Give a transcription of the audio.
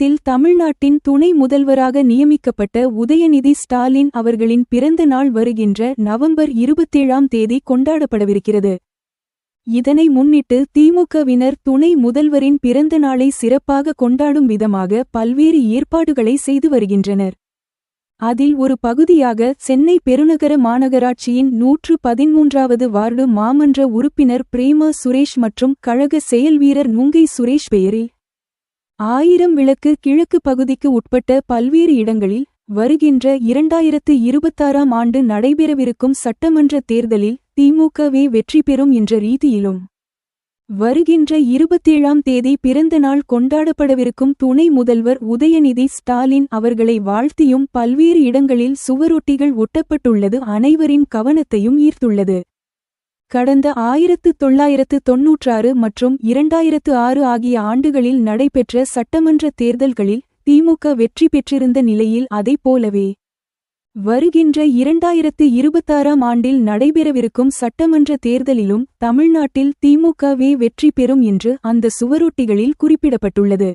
சமீபத்தில் தமிழ்நாட்டின் துணை முதல்வராக நியமிக்கப்பட்ட உதயநிதி ஸ்டாலின் அவர்களின் பிறந்த நாள் வருகின்ற நவம்பர் இருபத்தேழாம் தேதி கொண்டாடப்படவிருக்கிறது. இதனை முன்னிட்டு திமுகவினர் துணை முதல்வரின் பிறந்த நாளை சிறப்பாக கொண்டாடும் விதமாக பல்வேறு ஏற்பாடுகளை செய்து வருகின்றனர். அதில் ஒரு பகுதியாக சென்னை பெருநகர மாநகராட்சியின் நூற்று பதிமூன்றாவது வார்டு மாமன்ற உறுப்பினர் பிரேமா சுரேஷ் மற்றும் கழக செயல்வீரர் நுங்கை சுரேஷ் பெயரில் ஆயிரம் விளக்கு கிழக்கு பகுதிக்கு உட்பட்ட பல்வேறு இடங்களில் வருகின்ற இரண்டாயிரத்து இருபத்தாறாம் ஆண்டு நடைபெறவிருக்கும் சட்டமன்ற தேர்தலில் திமுகவே வெற்றி பெறும் என்ற ரீதியிலும் வருகின்ற இருபத்தேழாம் தேதி பிறந்த நாள் கொண்டாடப்படவிருக்கும் துணை முதல்வர் உதயநிதி ஸ்டாலின் அவர்களை வாழ்த்தியும் பல்வேறு இடங்களில் சுவரொட்டிகள் ஒட்டப்பட்டுள்ளது அனைவரின் கவனத்தையும் ஈர்த்துள்ளது. கடந்த ஆயிரத்து தொள்ளாயிரத்து தொன்னூற்றாறு மற்றும் இரண்டாயிரத்து ஆறு ஆகிய ஆண்டுகளில் நடைபெற்ற சட்டமன்ற தேர்தல்களில் திமுக வெற்றி பெற்றிருந்த நிலையில் அதைப் போலவே வருகின்ற இரண்டாயிரத்து இருபத்தாறாம் ஆண்டில் நடைபெறவிருக்கும் சட்டமன்ற தேர்தலிலும் தமிழ்நாட்டில் திமுகவே வெற்றி பெறும் என்று அந்த சுவரொட்டிகளில் குறிப்பிடப்பட்டுள்ளது.